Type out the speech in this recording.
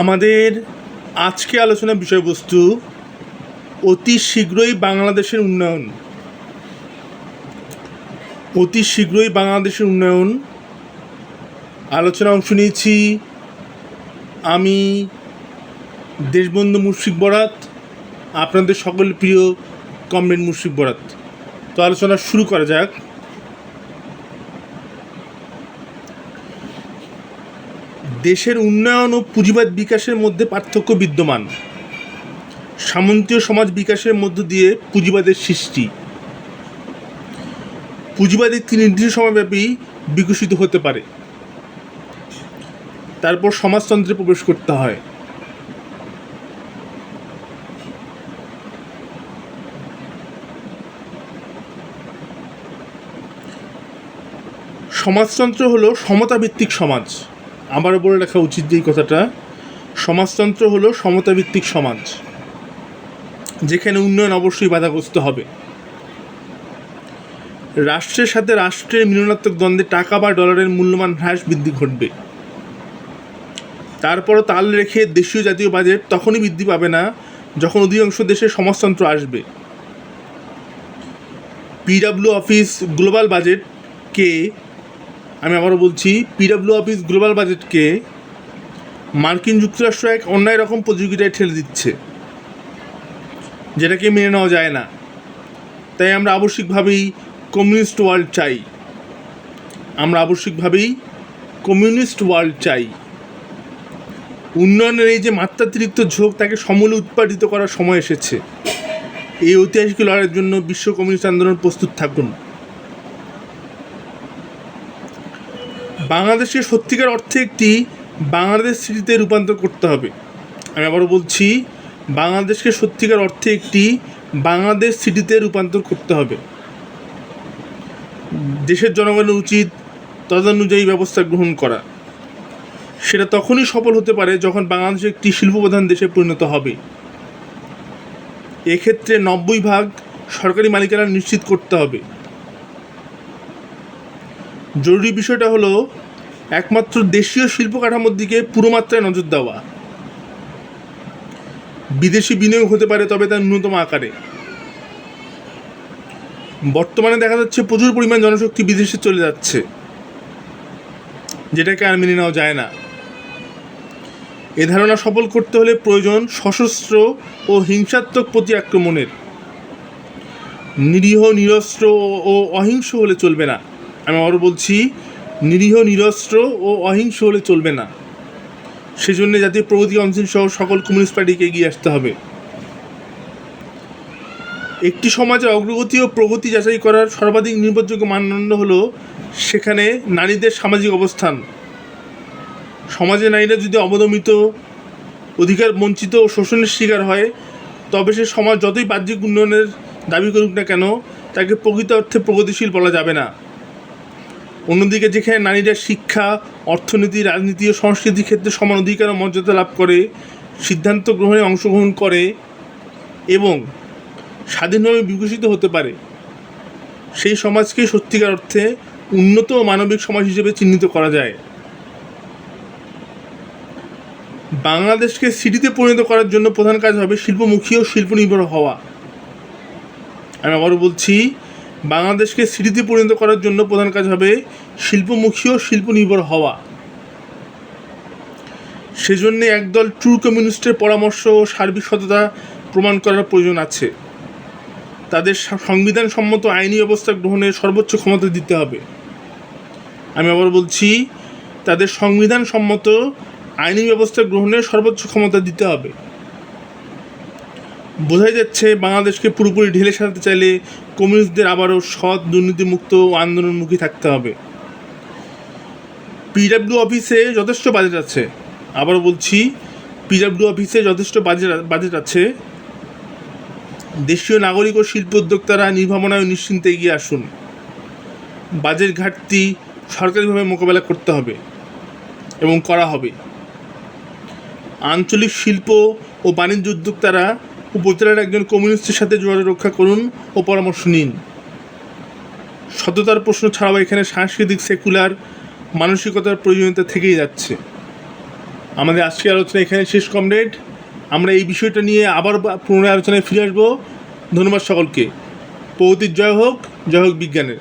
আমাদের আজকে আলোচনার বিষয়বস্তু অতি শীঘ্রই বাংলাদেশের উন্নয়ন। অতি শীঘ্রই বাংলাদেশের উন্নয়ন। আলোচনা অংশ নিয়েছি আমি দেশবন্ধু মুর্শিদ বরাত, আপনাদের সকল প্রিয় কমরেড মুর্শিদ বরাত। তো আলোচনা শুরু করা যাক। দেশের উন্নয়ন ও পুঁজিবাদ বিকাশের মধ্যে পার্থক্য বিদ্যমান। সামন্তীয় সমাজ বিকাশের মধ্য দিয়ে পুঁজিবাদের সৃষ্টি। পুঁজিবাদ একটি নির্দিষ্ট সময়ব্যাপী বিকশিত হতে পারে। তারপর সমাজতন্ত্রে প্রবেশ করতে হয়। সমাজতন্ত্র হলো সমতাভিত্তিক সমাজ। আমারও বলে রাখা উচিত যে এই কথাটা, সমাজতন্ত্র হলো সমতাভিত্তিক সমাজ, যেখানে উন্নয়ন অবশ্যই বাধাগ্রস্ত হবে। রাষ্ট্রের সাথে রাষ্ট্রের মিলনাত্মক দ্বন্দ্বে টাকা বা ডলারের মূল্যমান হ্রাস বৃদ্ধি ঘটবে। তারপরও তাল রেখে দেশীয় জাতীয় বাজেট তখনই বৃদ্ধি পাবে না, যখন অধিকাংশ দেশে সমাজতন্ত্র আসবে। পিডাব্লিউ অফিস গ্লোবাল বাজেটকে আমি আবারও বলছি পিডাব্লিউ অফিস গ্লোবাল বাজেটকে মার্কিন যুক্তরাষ্ট্র এক অন্যায় রকম প্রতিযোগিতায় ঠেলে দিচ্ছে, যেটাকে মেনে নেওয়া যায় না। তাই আমরা আবশ্যিকভাবেই কমিউনিস্ট ওয়ার্ল্ড চাই। আমরা আবশ্যিকভাবেই কমিউনিস্ট ওয়ার্ল্ড চাই। উন্নয়নের এই যে মাত্রাতিরিক্ত ঝোঁক, তাকে সমূলে উৎপাদিত করার সময় এসেছে। এই ঐতিহাসিক লড়াইয়ের জন্য বিশ্ব কমিউনিস্ট আন্দোলন প্রস্তুত থাকুন। বাংলাদেশকে সত্যিকার অর্থে একটি বাংলাদেশ সিটিতে রূপান্তর করতে হবে। আমি আবারও বলছি, বাংলাদেশকে সত্যিকার অর্থে একটি বাংলাদেশ সিটিতে রূপান্তর করতে হবে। দেশের জনগণের উচিত তদানুযায়ী ব্যবস্থা গ্রহণ করা। সেটা তখনই সফল হতে পারে যখন বাংলাদেশ একটি শিল্পপ্রধান দেশে পরিণত হবে। এক্ষেত্রে নব্বই ভাগ সরকারি মালিকানা নিশ্চিত করতে হবে। জরুরি বিষয়টা হলো একমাত্র দেশীয় শিল্প কাঠামোর দিকে পুরো মাত্রায় নজর দেওয়া। বিদেশি বিনিয়োগ হতে পারে, তবে তার ন্যূনতম আকারে। বর্তমানে দেখা যাচ্ছে প্রচুর পরিমাণ জনশক্তি বিদেশে চলে যাচ্ছে, যেটাকে আর মেনে নেওয়া যায় না। এ ধারণা সফল করতে হলে প্রয়োজন সশস্ত্র ও হিংসাত্মক প্রতি আক্রমণের। নিরীহ, নিরস্ত্র ও অহিংস হলে চলবে না। আমি আবারও বলছি, নিরীহ, নিরস্ত্র ও অহিংস হলে চলবে না। সেজন্য জাতীয় প্রগতি কাউন্সিল সহ সকল কমিউনিস্ট পার্টিকে এগিয়ে আসতে হবে। একটি সমাজের অগ্রগতি ও প্রগতি যাচাই করার সর্বাধিক নির্ভরযোগ্য মানদণ্ড হলো সেখানে নারীদের সামাজিক অবস্থান। সমাজে নারীরা যদি অবদমিত, অধিকার বঞ্চিত ও শোষণের শিকার হয়, তবে সে সমাজ যতই বাহ্যিক উন্নয়নের দাবি করুক না কেন, তাকে প্রকৃত অর্থে প্রগতিশীল বলা যাবে না। অন্যদিকে যেখানে নারীরা শিক্ষা, অর্থনীতি, রাজনীতি ও সংস্কৃতির ক্ষেত্রে সমান অধিকার ও মর্যাদা লাভ করে, সিদ্ধান্ত গ্রহণে অংশগ্রহণ করে এবং স্বাধীনভাবে বিকশিত হতে পারে, সেই সমাজকে সত্যিকার অর্থে উন্নত ও মানবিক সমাজ হিসেবে চিহ্নিত করা যায়। বাংলাদেশকে সিটিতে পরিণত করার জন্য প্রধান কাজ হবে শিল্পমুখী ও শিল্প নির্ভর হওয়া। আমি আবারও বলছি বাংলাদেশকে সিটিতে পরিণত করার জন্য প্রধান কাজ হবে শিল্পমুখী ও শিল্প নির্ভর হওয়া। সেজন্যে একদল ট্রু কমিউনিস্টের পরামর্শ ও সার্বিক সততা প্রমাণ করার প্রয়োজন আছে। তাদের সংবিধান সম্মত আইনি ব্যবস্থা গ্রহণের সর্বোচ্চ ক্ষমতা দিতে হবে। আমি আবার বলছি, তাদের সংবিধান সম্মত আইনি ব্যবস্থা গ্রহণের সর্বোচ্চ ক্ষমতা দিতে হবে। বোঝাই যাচ্ছে বাংলাদেশকে পুরোপুরি ঢেলে সাজাতে চাইলে কমিউনিস্টদের আবারও সৎ দুর্নীতিমুক্ত ও আন্দোলনমুখী থাকতে হবে। পিডাব্লিউ অফিসে যথেষ্ট বাজেট আছে। আবারও বলছি পিডাব্লিউ অফিসে যথেষ্ট বাজেট বাজেট আছে। দেশীয় নাগরিক ও শিল্প উদ্যোক্তারা নির্ভাবনায় নিশ্চিন্তে এগিয়ে আসুন। বাজেট ঘাটতি সরকারিভাবে মোকাবেলা করতে হবে এবং করা হবে। আঞ্চলিক শিল্প ও বাণিজ্য উদ্যোক্তারা উপজেলার একজন কমিউনিস্টের সাথে যোগাযোগ রক্ষা করুন ও পরামর্শ নিন। সততার প্রশ্ন ছাড়াও এখানে সাংস্কৃতিক, সেকুলার, মানসিকতার প্রয়োজনীয়তা থেকেই যাচ্ছে। আমাদের আজকের আলোচনা এখানে শেষ, কমরেড। আমরা এই বিষয়টা নিয়ে আবার পুনরায় আলোচনায় ফিরে আসব। ধন্যবাদ সকলকে। প্রগতির জয় হোক জয় হোক বিজ্ঞানের।